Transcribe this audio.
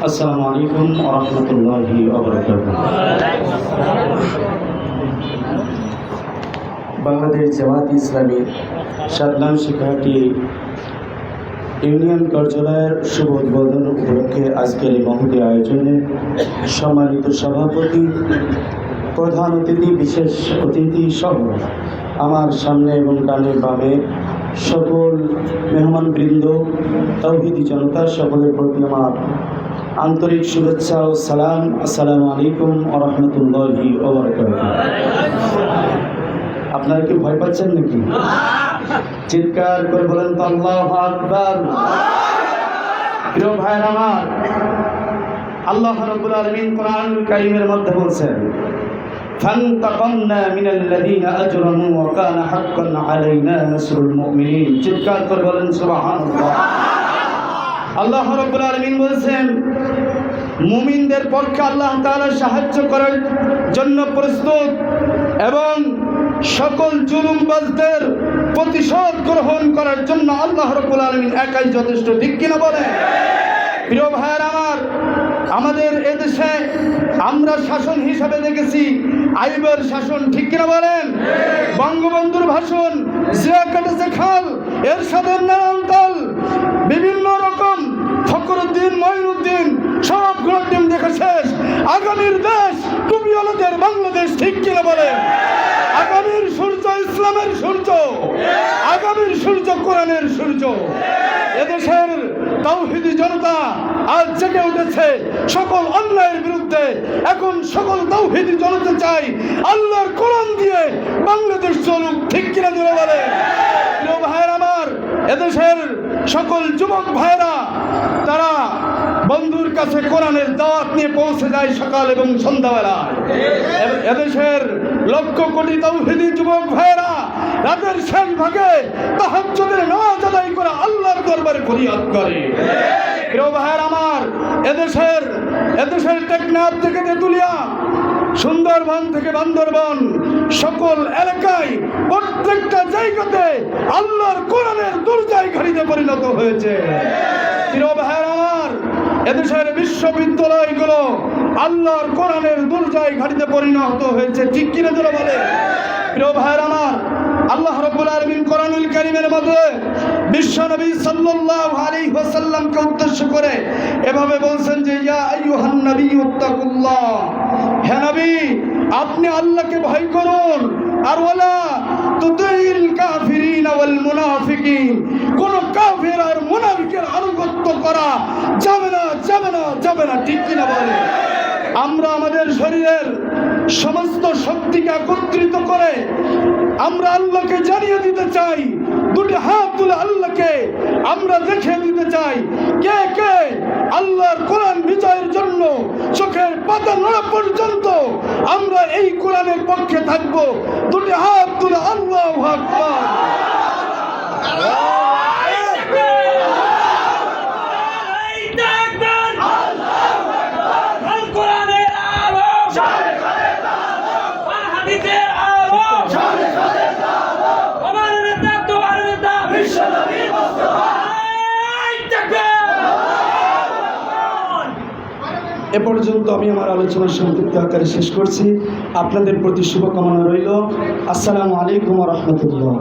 আসসালামু আলাইকুম রহমতুল্লাহি বাংলাদেশ জামাত ইসলামী সাতনাম শিক্ষাটি ইউনিয়ন কার্যালয়ের শুভ উদ্বোধন উপলক্ষে আজকের এই মহতি আয়োজনে সম্মানিত সভাপতি, প্রধান অতিথি, বিশেষ অতিথি সহ আমার সামনে এবং ডানে বামে সকল মেহমানবৃন্দ, তৌহিদি জনতা, সকলের প্রতি আমার আন্তরিক শুভেচ্ছা ও সালাম আসসালামু আলাইকুম আ রহমতুল্লাহি আপনারা কি ভয় পাচ্ছেন নাকি চিৎকার করে বলেন তো আল্লাহ আকবার প্রিয় ভাইয়ের আমার আল্লাহ রাব্বুল আলামিন কোরআনুল কারীমের মধ্যে বলছেন فانتقمنا من الذين اجرموا وكان حقا علينا نصر المؤمنين চিৎকার করে বলেন সুবহানাল্লাহ আল্লাহ রাব্বুল আলামিন বলছেন, মুমিনদের পক্ষে আল্লাহ তাআলা সাহায্য করার জন্য প্রস্তুত এবং সকল জুলুমবাজদের প্রতিশোধ গ্রহণ করার জন্য আল্লাহ রাব্বুল আলামিন একাই যথেষ্ট, ঠিক কিনা বলেন? প্রিয় ভাইয়ের আমার, আমাদের এদেশে আমরা শাসন হিসাবে দেখেছি, আইবের শাসন, ঠিক কিনা বলেন? বঙ্গবন্ধুর ভাষণ জিয়া কাটেছে খাল এর সাথে নারায়ণতাল বিভিন্ন আগামীর দেশ টুপিওয়ালাদের বাংলাদেশ, ঠিক কিনা বলে আগামীর সূর্য ইসলামের সূর্য, আগামীর সূর্য কোরআনের সূর্য। এদেশের তাওহিদি জনতা আজ জেগে উঠেছে সকল অন্যায়ের বিরুদ্ধে। এখন সকল তাওহিদি জনতা চাই আল্লাহর কোরআন দিয়ে বাংলাদেশ চলুক, ঠিক কিনা দিলে বলে ভাইয়ের আমার, এদেশের সকল যুবক ভাইয়েরা, তারা বন্ধুর কাছে কোরআনের দাওয়াত নিয়ে পৌঁছে যায় সকাল এবং সন্ধ্যাবেলায় এ- এদেশের লক্ষ কোটি তৌহিদি যুবক ভাইয়েরা, রাতের শেষ ভাগে তাহাজ্জুদের নামাজ আদায় করে আল্লাহর দরবারে ফরিয়াদ করে। প্রিয় ভাইয়ের আমার, এদেশের এদেশের টেকনাফ থেকে তেতুলিয়া, সুন্দরবন থেকে বান্দরবন, সকল এলাকায় প্রত্যেকটা জায়গাতে আল্লাহর কোরআনের দুর্জয় ঘাড়িতে পরিণত হয়েছে। প্রিয় ভাইয়ের এদেশের বিশ্ববিদ্যালয়গুলো আল্লাহর কোরআনের দুর্জয় ঘাড়িতে পরিণত হয়েছে। ঠিক কিনা তোরা বলে প্রিয় ভাইয়ের আমার, আল্লাহ রব্বুল আলামিন কোরআনুল কারীমের মধ্যে বিশ্ব নবী সাল্লাল্লাহু আলাইহি ওয়াসাল্লামকে উদ্দেশ্য করে এভাবে বলছেন যে, ইয়া আইয়ুহান নাবিয়্যুত্তাকুল্লাহ হে নবী, আপনি আল্লাহকে ভয় করুন। আর ওয়ালা তুতিল কাফিরিন ওয়াল মুনাফিকিন। কোন কাফির আর মুনাফিকের করা যাবে না যাবে না যাবে না, ঠিক কিনা বলে আমরা আমাদের শরীরের সমস্ত শক্তিকে একত্রিত করে আমরা আল্লাহকে জানিয়ে দিতে চাই, দুটি হাত তুলে আল্লাহকে আমরা দেখিয়ে দিতে চাই। কে কে? আল্লাহর কোরআন বিজয়ের জন্য চোখের পাতা নড়া পর্যন্ত আমরা এই কোরআনের পক্ষে থাকব। দুটি হাত তুলে আল্লাহ আকবার। এ পর্যন্ত আমি আমার আলোচনা সংক্ষিপ্ত আকারে শেষ করছি। আপনাদের প্রতি শুভকামনা রইল। আসসালামু আলাইকুম রহমতুল্লাহ।